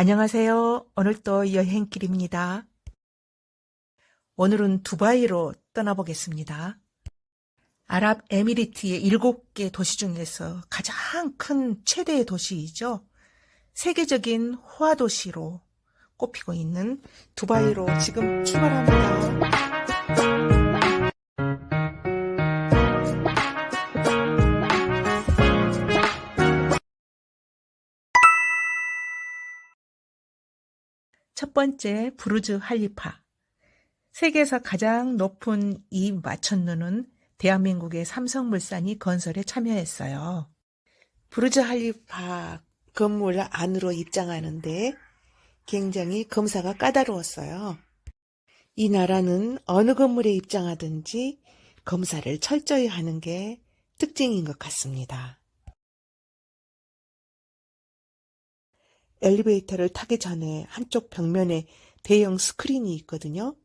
안녕하세요. 오늘도 여행길입니다. 오늘은 두바이로 떠나보겠습니다. 아랍에미리트의 일곱 개 도시 중에서 가장 큰 최대의 도시이죠. 세계적인 호화 도시로 꼽히고 있는 두바이로 지금 출발합니다. 첫 번째 부르즈 할리파. 세계에서 가장 높은 이 마천루는 대한민국의 삼성물산이 건설에 참여했어요. 부르즈 할리파 건물 안으로 입장하는데 굉장히 검사가 까다로웠어요. 이 나라는 어느 건물에 입장하든지 검사를 철저히 하는 게 특징인 것 같습니다. 엘리베이터를 타기 전에 한쪽 벽면에 대형 스크린이 있거든요.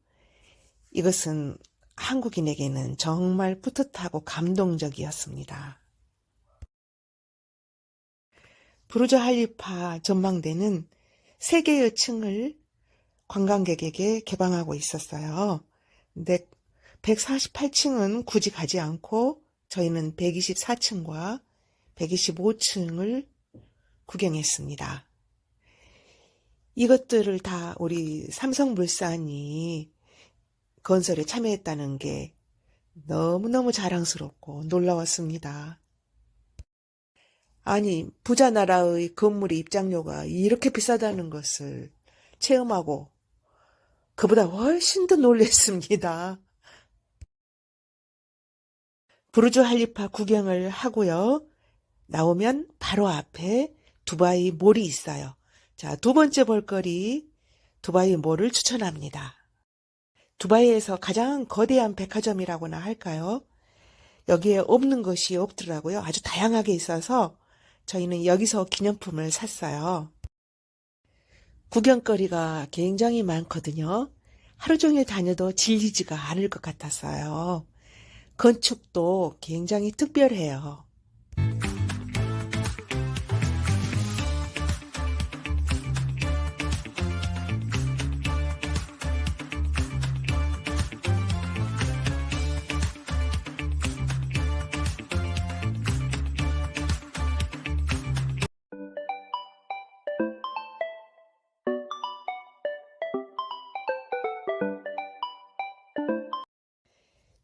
이것은 한국인에게는 정말 뿌듯하고 감동적이었습니다. 부르즈 할리파 전망대는 세 개의 층을 관광객에게 개방하고 있었어요. 근데 148층은 굳이 가지 않고 저희는 124층과 125층을 구경했습니다. 이것들을 다 우리 삼성물산이 건설에 참여했다는 게 너무너무 자랑스럽고 놀라웠습니다. 아니, 부자 나라의 건물의 입장료가 이렇게 비싸다는 것을 체험하고 그보다 훨씬 더 놀랬습니다. 부르주 할리파 구경을 하고요. 나오면 바로 앞에 두바이 몰이 있어요. 자, 두 번째 볼거리 두바이 몰을 추천합니다. 두바이에서 가장 거대한 백화점이라고나 할까요? 여기에 없는 것이 없더라고요. 아주 다양하게 있어서 저희는 여기서 기념품을 샀어요. 구경거리가 굉장히 많거든요. 하루 종일 다녀도 질리지가 않을 것 같았어요. 건축도 굉장히 특별해요.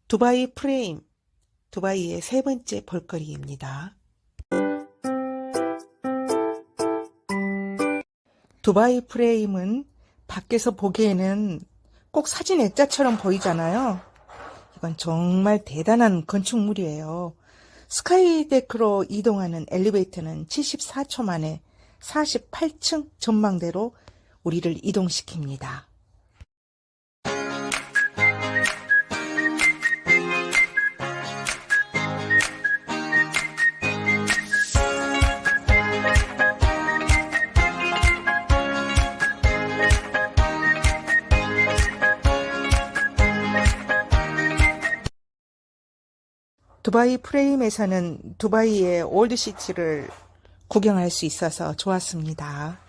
두바이 프레임, 두바이의 세 번째 볼거리입니다. 두바이 프레임은 밖에서 보기에는 꼭 사진 액자처럼 보이잖아요. 이건 정말 대단한 건축물이에요. 스카이데크로 이동하는 엘리베이터는 74초 만에 48층 전망대로 우리를 이동시킵니다. 두바이 프레임에서는 두바이의 올드 시티를 구경할 수 있어서 좋았습니다.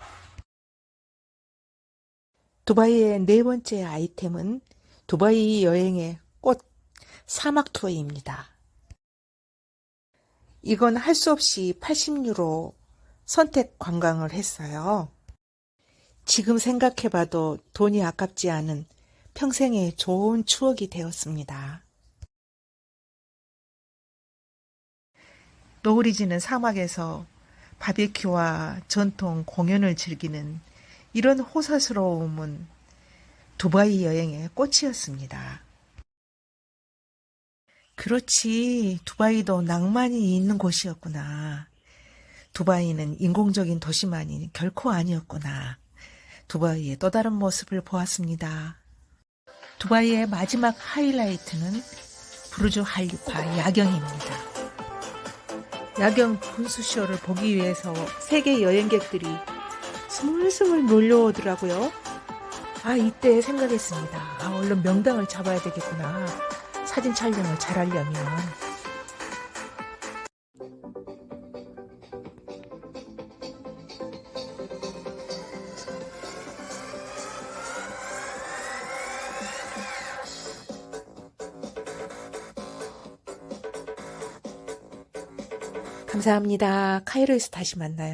두바이의 네 번째 아이템은 두바이 여행의 꽃 사막 투어입니다. 이건 할 수 없이 80유로 선택 관광을 했어요. 지금 생각해봐도 돈이 아깝지 않은 평생의 좋은 추억이 되었습니다. 노을이 지는 사막에서 바비큐와 전통 공연을 즐기는 이런 호사스러움은 두바이 여행의 꽃이었습니다. 그렇지, 두바이도 낭만이 있는 곳이었구나. 두바이는 인공적인 도시만이 결코 아니었구나. 두바이의 또 다른 모습을 보았습니다. 두바이의 마지막 하이라이트는 부르주 할리파 야경입니다. 야경 분수쇼를 보기 위해서 세계 여행객들이 스물스물 몰려오더라고요. 아, 이때 생각했습니다. 아, 얼른 명당을 잡아야 되겠구나. 사진 촬영을 잘 하려면. 감사합니다. 카이로에서 다시 만나요.